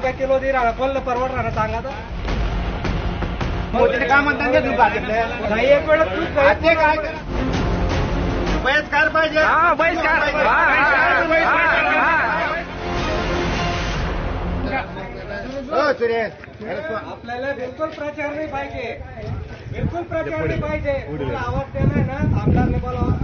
रुपये किलो दे राहणार कोणलं परवडणार सांगा तर. मोदीने काय म्हणतात भाजपलं नाही एक वेळ ते काय? बहिष्कार पाहिजे. हा बहिष्कार. हा, सुरेश. आपल्याला बिलकुल प्रचार नाही पाहिजे. बिलकुल प्रचार नाही पाहिजे. तुला आवाज देणार ना आमदारने बोलावा.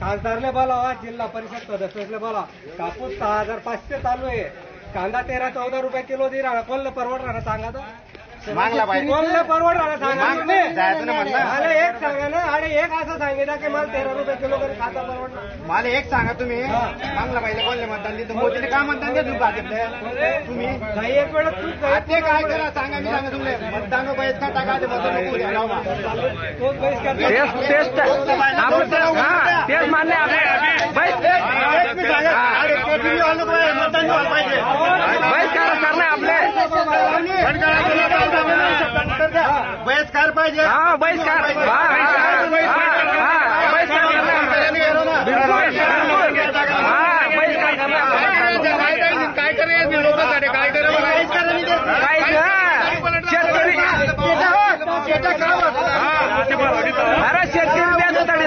खासदारने बोलावा जिल्हा परिषद सदस्याने बोलावा. कापूस सहा हजार पाचशे चालू आहे. कांदा तेरा चौदा रुपये किलो दे राहणार कोणलं परवडणार सांगा तर. मागला पाहिजे. कोणलं परवडणार सांगा तुम्ही? जायचं ना म्हणलं. मला एक सांगा ना. आणि एक असं सांगितलं की मला तेरा रुपये किलो तरी खाता परवडणार मला एक सांगा तुम्ही. चांगला पाहिजे कोणले मतदान दिलं मोदीने काय ते भाजपलं? तुम्ही? नाही एक वेळ आज ते काय करा? सांगा मी सांगा तुम्ही मतदान बहिष्कार टाका ते मतदान ते- तेच मान्य आहे. बहिष्कार तेच मी सांगा. अरे, ते तुम्ही व्हायला नको आहे, मतदान व्हायला पाहिजे बहिष्कार करणे आपले बहिष्कार पाहिजे हा बहिष्कार. काय करायचं लोकांसाठी काय करायचं काहीच. शेतकरी अरे शेतकरी